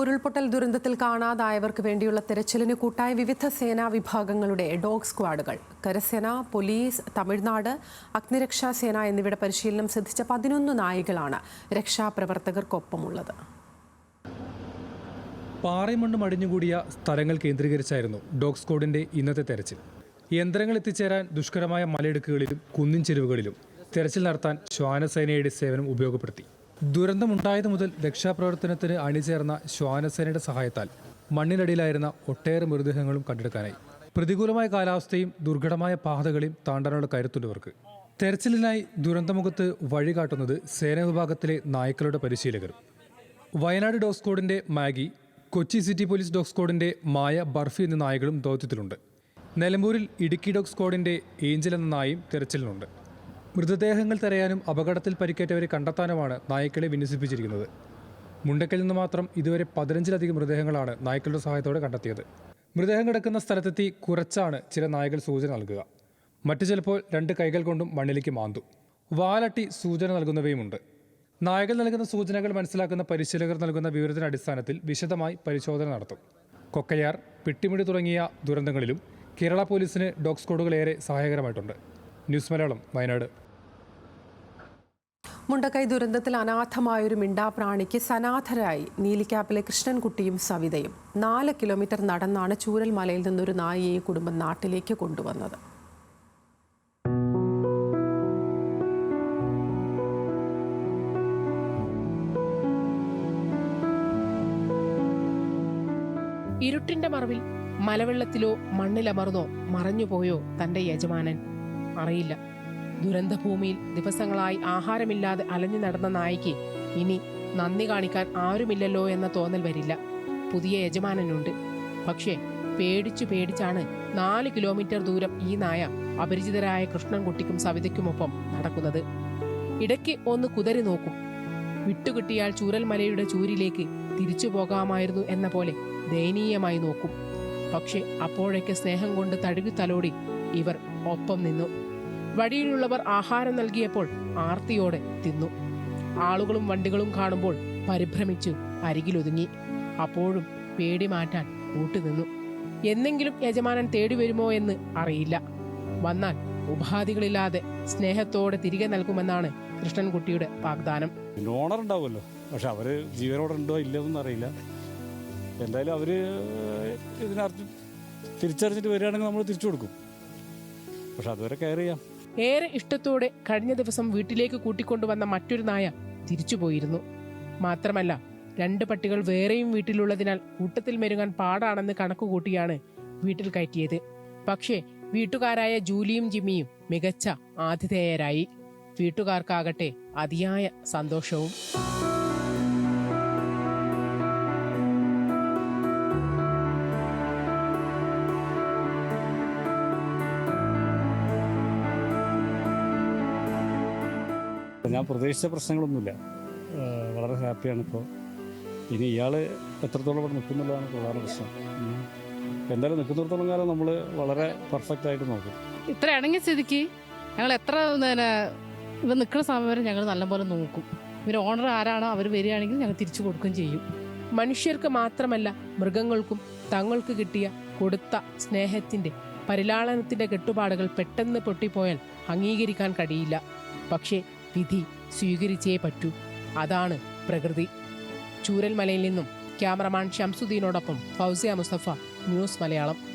ഉരുൾപൊട്ടൽ ദുരന്തത്തിൽ കാണാതായവർക്ക് വേണ്ടിയുള്ള തെരച്ചിലിന് കൂട്ടായ വിവിധ സേനാ വിഭാഗങ്ങളുടെ ഡോഗ് സ്ക്വാഡുകൾ. കരസേന പോലീസ് തമിഴ്നാട് അഗ്നിരക്ഷാ സേന എന്നിവയുടെ പരിശീലനം സിദ്ധിച്ച പതിനൊന്ന് നായികളാണ് രക്ഷാപ്രവർത്തകർക്കൊപ്പമുള്ളത്. പാറമണ്ണ് മടിഞ്ഞുകൂടിയ സ്ഥലങ്ങൾ കേന്ദ്രീകരിച്ചായിരുന്നു ഡോഗ് സ്ക്വാഡിന്റെ ഇന്നത്തെ തെരച്ചിൽ. യന്ത്രങ്ങൾ എത്തിച്ചേരാൻ ദുഷ്കരമായ മലയിടുക്കുകളിലും കുന്നിൻ ചെരുവുകളിലും തെരച്ചിൽ നടത്താൻ ശ്വാനസേനയുടെ സേവനം ഉപയോഗപ്പെടുത്തി. ദുരന്തമുണ്ടായത് മുതൽ രക്ഷാപ്രവർത്തനത്തിന് അണിചേർന്ന ശ്വാനസേനയുടെ സഹായത്താൽ മണ്ണിനടിയിലായിരുന്ന ഒട്ടേറെ മൃതദേഹങ്ങളും കണ്ടെടുക്കാനായി. പ്രതികൂലമായ കാലാവസ്ഥയും ദുർഘടമായ പാതകളെയും താണ്ടാനുള്ള കരുത്തുള്ളവർക്ക്. തെരച്ചിലിനായി ദുരന്തമുഖത്ത് വഴികാട്ടുന്നത് സേനാ വിഭാഗത്തിലെ നായ്ക്കളുടെ പരിശീലകർ. Wayanad dog സ്ക്വാഡിന്റെ Maggie Kochi city police dog സ്ക്വാഡിന്റെ Maya Barfi എന്ന നായകളും ദൗത്യത്തിലുണ്ട്. നിലമ്പൂരിൽ ഇടുക്കി ഡോഗ് സ്ക്വാഡിന്റെ ഏഞ്ചൽ എന്ന നായും തെരച്ചിലിനുണ്ട്. മൃതദേഹങ്ങൾ തരയാനും അപകടത്തിൽ പരിക്കേറ്റവരെ കണ്ടെത്താനുമാണ് നായ്ക്കളെ വിന്യസിപ്പിച്ചിരിക്കുന്നത്. മുണ്ടക്കൽ നിന്ന് മാത്രം ഇതുവരെ പതിനഞ്ചിലധികം മൃതദേഹങ്ങളാണ് നായ്ക്കളുടെ സഹായത്തോടെ കണ്ടെത്തിയത്. മൃതദേഹം കിടക്കുന്ന സ്ഥലത്തെത്തി കുറച്ചാണ് ചില നായകൾ സൂചന നൽകുക. മറ്റു ചിലപ്പോൾ രണ്ട് കൈകൾ കൊണ്ടും മണ്ണിലേക്ക് മാന്തു. വാലട്ടി സൂചന നൽകുന്നവയുമുണ്ട്. നായകൾ നൽകുന്ന സൂചനകൾ മനസ്സിലാക്കുന്ന പരിശീലകർ നൽകുന്ന വിവരത്തിന്റെ അടിസ്ഥാനത്തിൽ വിശദമായി പരിശോധന നടത്തും. കൊക്കയാർ പിട്ടിമുടി തുടങ്ങിയ ദുരന്തങ്ങളിലും കേരള പോലീസിന് ഡോഗ് സ്ക്വാഡുകൾ ഏറെ സഹായകരമായിട്ടുണ്ട്. ന്യൂസ് മലയാളം വയനാട്. മുണ്ടക്കൈ ദുരന്തത്തിൽ അനാഥമായൊരു മിണ്ടാപ്രാണിക്ക് സനാഥരായി നീലിക്കാപ്പിലെ കൃഷ്ണൻകുട്ടിയും സവിതയും നാല് കിലോമീറ്റർ നടന്നാണ് ചൂരൽമലയിൽ നിന്നൊരു നായിയെ കുടുംബം നാട്ടിലേക്ക് കൊണ്ടുവന്നത്. ഇരുട്ടിന്റെ മറവിൽ മലവെള്ളത്തിലോ മണ്ണിലമർന്നോ മറഞ്ഞുപോയോ തന്റെ യജമാനൻ? അറിയില്ല. ദുരന്തഭൂമിയിൽ ദിവസങ്ങളായി ആഹാരമില്ലാതെ അലഞ്ഞു നടന്ന നായിക്ക് ഇനി നന്ദി കാണിക്കാൻ ആരുമില്ലല്ലോ എന്ന തോന്നൽ വരില്ല. പുതിയ യജമാനനുണ്ട്. പക്ഷേ പേടിച്ചു പേടിച്ചാണ് നാല് കിലോമീറ്റർ ദൂരം ഈ നായ അപരിചിതരായ കൃഷ്ണൻകുട്ടിക്കും സവിതയ്ക്കുമൊപ്പം നടക്കുന്നത്. ഇടയ്ക്ക് ഒന്ന് കുതറി നോക്കും. വിട്ടുകിട്ടിയാൽ ചൂരൽമലയുടെ ചൂരിലേക്ക് തിരിച്ചു പോകാമായിരുന്നു എന്ന പോലെ ദയനീയമായി നോക്കും. പക്ഷെ അപ്പോഴേക്ക് സ്നേഹം കൊണ്ട് തഴുകി തലോടി ഇവർ ഒപ്പം നിന്നു. വഴിയിലുള്ളവർ ആഹാരം നൽകിയപ്പോൾ ആർത്തിയോടെ തിന്നു. ആളുകളും വണ്ടികളും കാണുമ്പോൾ പരിഭ്രമിച്ചു അരികിലൊതുങ്ങി. അപ്പോഴും പേടി മാറ്റാൻ കൂട്ടുനിന്നു. എന്നെങ്കിലും യജമാനൻ തേടി വരുമോ എന്ന് അറിയില്ല. വന്നാൽ ഉപാധികളില്ലാതെ സ്നേഹത്തോടെ തിരികെ നൽകുമെന്നാണ് കൃഷ്ണൻകുട്ടിയുടെ വാഗ്ദാനം. പിന്നെ ഓണർ ഉണ്ടാവുമല്ലോ. പക്ഷെ അവർ ജീവനോടെ ഉണ്ടോ ഇല്ലയെന്നൊന്നും അറിയില്ല. എന്തായാലും അവർ ഇതിനർത്ഥം തിരിച്ചറിഞ്ഞിട്ട് വരികയാണെങ്കിൽ നമ്മൾ തിരിച്ചു കൊടുക്കും. പക്ഷെ അതുവരെ കെയർ ചെയ്യാം. ഏറെ ഇഷ്ടത്തോടെ കഴിഞ്ഞ ദിവസം വീട്ടിലേക്ക് കൂട്ടിക്കൊണ്ടുവന്ന മറ്റൊരു നായ തിരിച്ചുപോയിരുന്നു. മാത്രമല്ല രണ്ട് പട്ടികൾ വേറെയും വീട്ടിലുള്ളതിനാൽ കൂട്ടത്തിൽ മെരുങ്ങാൻ പാടാണെന്ന് കണക്കുകൂട്ടിയാണ് വീട്ടിൽ കയറ്റിയത്. പക്ഷേ വീട്ടുകാരായ ജൂലിയും ജിമ്മിയും മികച്ച ആതിഥേയരായി. വീട്ടുകാർക്കാകട്ടെ അതിയായ സന്തോഷവും. ഞാൻ പ്രതീക്ഷിച്ച പ്രശ്നങ്ങളൊന്നുമില്ല. വളരെ ഹാപ്പിയാണ് ഇപ്പോൾ ഇനി ഇയാൾ എത്രത്തോളം ഇവിടെ നിൽക്കുന്നുള്ളതാണ് പ്രധാന പ്രശ്നം. എന്തായാലും നിൽക്കുന്നിടത്തോളം കാലം നമ്മൾ വളരെ പെർഫെക്റ്റ് ആയിട്ട് നോക്കും. ഇത്ര ഇണങ്ങിയ സ്ഥിതിക്ക് ഞങ്ങൾ എത്ര ഇവ നിൽക്കുന്ന സമയം വരെ ഞങ്ങൾ നല്ലപോലെ നോക്കും. ഇവർ ഓണർ ആരാണോ അവർ വരികയാണെങ്കിൽ ഞങ്ങൾ തിരിച്ചു കൊടുക്കുകയും ചെയ്യും. മനുഷ്യർക്ക് മാത്രമല്ല മൃഗങ്ങൾക്കും തങ്ങൾക്ക് കിട്ടിയ കൊടുത്ത സ്നേഹത്തിന്റെ പരിലാളനത്തിന്റെ കെട്ടുപാടുകൾ പെട്ടെന്ന് പൊട്ടിപ്പോയാൽ അംഗീകരിക്കാൻ കഴിയില്ല. പക്ഷേ വിധി സ്വീകരിച്ചേ പറ്റൂ. അതാണ് പ്രകൃതി. ചൂരൽമലയിൽ നിന്നും ക്യാമറമാൻ ഷംസുദ്ദീനോടൊപ്പം ഫൗസിയ മുസ്തഫ ന്യൂസ് മലയാളം.